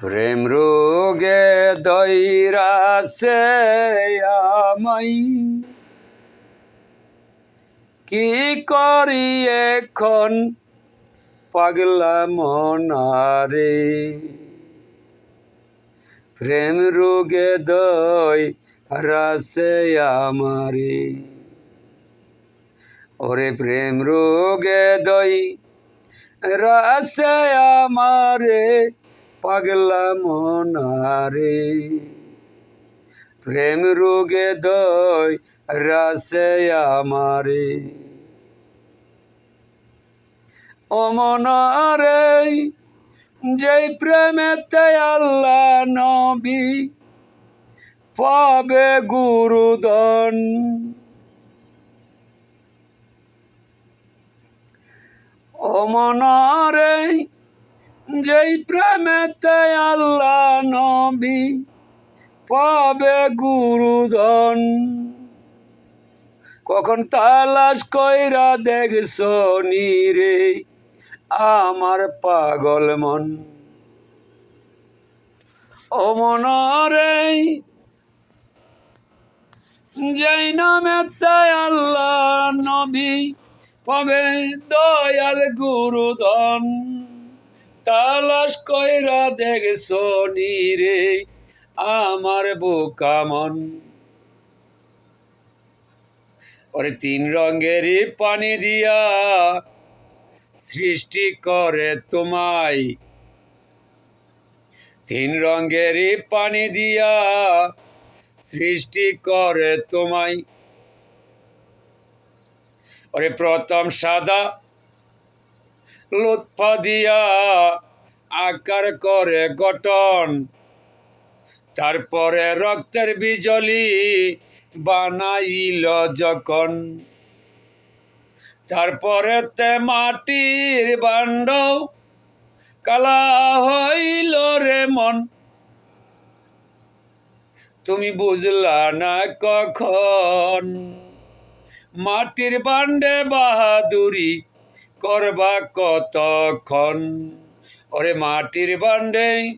প্রেম রোগে দৈরাসে আমাই কি করি এখন পাগলা মনারে? প্রেম রোগে দই রাসে আমারে। ওরে প্রেম রোগে দই রাসে আমারে। পাগলা মনারে। প্রেম রোগে দই রাসে আমারে। ও মনারে, যেই প্রেমেতে আল্লাহ নবী পাবে গুরুদন। ও মনারে যেই প্রেমেতে আল্লাহ নবী পাবে গুরুদন কখন তালাশ কইরা দেখছ রে আমার পাগল মন। ও মনরে, যেই নামে তাই আল্লাহ নবী পাবে দয়াল গুরুদন তালাশ কইরা দেখছ রে আমার বোকামন ওরে তিন রঙেরই পানি দিয়া সৃষ্টি করে তোমায়। তিন রঙেরই পানি দিয়া সৃষ্টি করে তোমায়। ওরে প্রথম সাদা লুৎফা দিয়া আকার করে গঠন। তারপরে রক্তের বিজলি বানাইল যখন। তারপরে তে মাটির বান্ড কালা হইল রে মন। তুমি বুঝলা না কখন? মাটির বান্ডে বাহাদুরি করবা কতক্ষণ? ওরে মাটির বান্ডে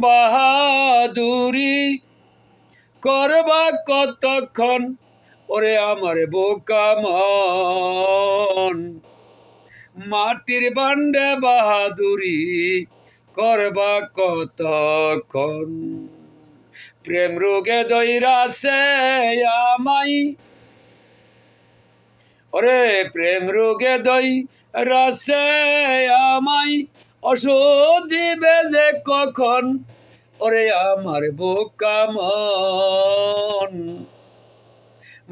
বাহাদুরি। করবা কতক্ষণ? ওরে আমার বোকা মন। মাটির বান্ডে বাহাদুরি, করবা কতক্ষণ? প্রেম রোগে দৈরাসে আমাই ওরে প্রেম রোগে দই রাসে আমাই ওষুধ দিবে যে কখন? ওরে আমার বোকা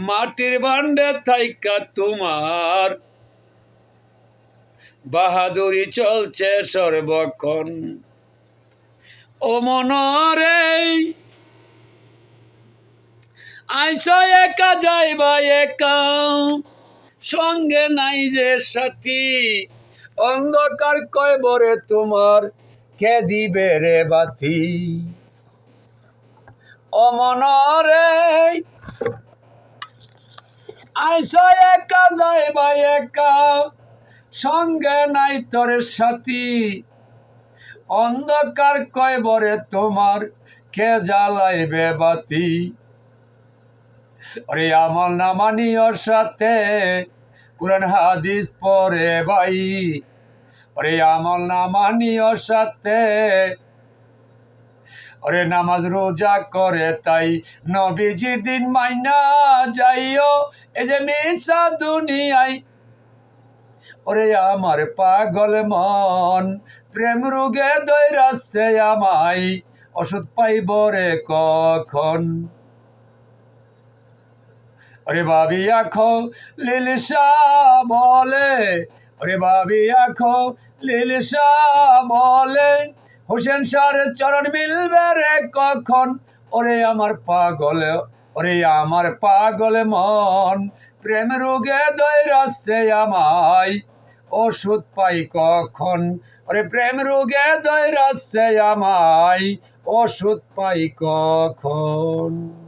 মাটির ভান্ডে থাইকা তোমার, বাহাদুরি চলছে সর্বক্ষণ। ও মনরে, আইস একা যাইবা একা। সঙ্গে নাই যে সাথী। অন্ধকার কয় বরে তোমার কে দিবে রে বাতি? অমনরে আইস একা, যাইবা একা। সঙ্গে নাই তোর সাথী। অন্ধকার কয় বরে তোমার কে জ্বালাইবে বাতি? ওরে আমল না মানিয়র সাথে, কোরআন হাদিস পরে ভাই। ওরে আমল না মানিয়র সাথে ওরে নামাজ রোজা করে তাই নবীজি দিন মাইনা যাইও এ যে মিশা দুনিয়ায়। ওরে আমার পাগল মন, প্রেম রোগে দৈরাচ্ছে আমায়, ওষুধ পাইব রে কখন? ওরে বাবি আখো লিলিশা বলে। ওরে বাবি আখো লিলিশা বলে। হোসেন সার চরণ মিলবে রে কখন? ওরে আমার পাগল, ওরে আমার পাগল মন। প্রেম রোগে দৈরাচ্ছে আমায়, ওষুধ পাই কখন? ওরে প্রেম রোগে দৈরাচ্ছে আমায়, ওষুধ পাই কখন?